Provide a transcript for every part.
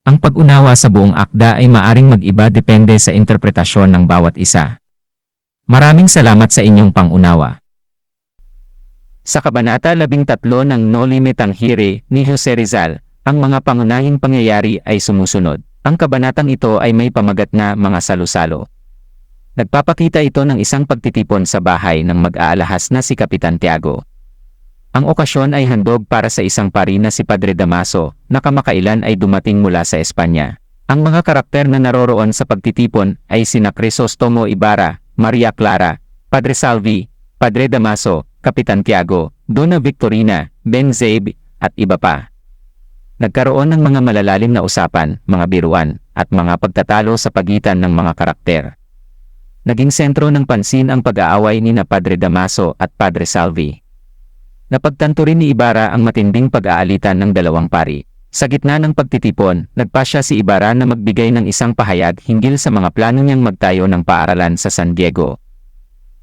Ang pag-unawa sa buong akda ay maaring mag-iba depende sa interpretasyon ng bawat isa. Maraming salamat sa inyong pangunawa. Sa Kabanata 13 ng Noli Me Tangere ni Jose Rizal, ang mga pangunahing pangyayari ay sumusunod. Ang kabanatang ito ay may pamagat na mga salusalo. Nagpapakita ito ng isang pagtitipon sa bahay ng mag-aalahas na si Kapitan Tiago. Ang okasyon ay handog para sa isang pari na si Padre Damaso na kamakailan ay dumating mula sa Espanya. Ang mga karakter na naroroon sa pagtitipon ay sina Crisostomo Ibarra, Maria Clara, Padre Salvi, Padre Damaso, Kapitan Tiago, Dona Victorina, Ben Zabe, at iba pa. Nagkaroon ng mga malalalim na usapan, mga biruan, at mga pagtatalo sa pagitan ng mga karakter. Naging sentro ng pansin ang pag-aaway ni na Padre Damaso at Padre Salvi. Napagtanto rin ni Ibarra ang matinding pag-aalitan ng dalawang pari. Sa gitna ng pagtitipon, nagpasya si Ibarra na magbigay ng isang pahayag hinggil sa mga plano niyang magtayo ng paaralan sa San Diego.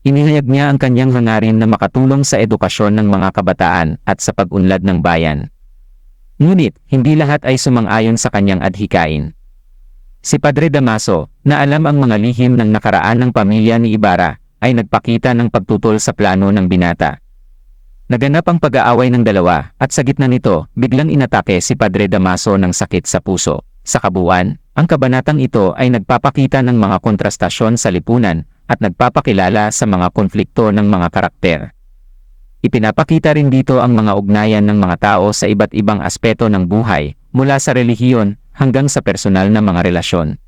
Inihayag niya ang kanyang hangarin na makatulong sa edukasyon ng mga kabataan at sa pag-unlad ng bayan. Ngunit, hindi lahat ay sumang-ayon sa kanyang adhikain. Si Padre Damaso, na alam ang mga lihim ng nakaraan ng pamilya ni Ibarra, ay nagpakita ng pagtutol sa plano ng binata. Naganap ang pag-aaway ng dalawa at sa gitna nito, biglang inatake si Padre Damaso ng sakit sa puso. Sa kabuuan, ang kabanatang ito ay nagpapakita ng mga kontrastasyon sa lipunan at nagpapakilala sa mga konflikto ng mga karakter. Ipinapakita rin dito ang mga ugnayan ng mga tao sa iba't ibang aspeto ng buhay, mula sa relihiyon hanggang sa personal na mga relasyon.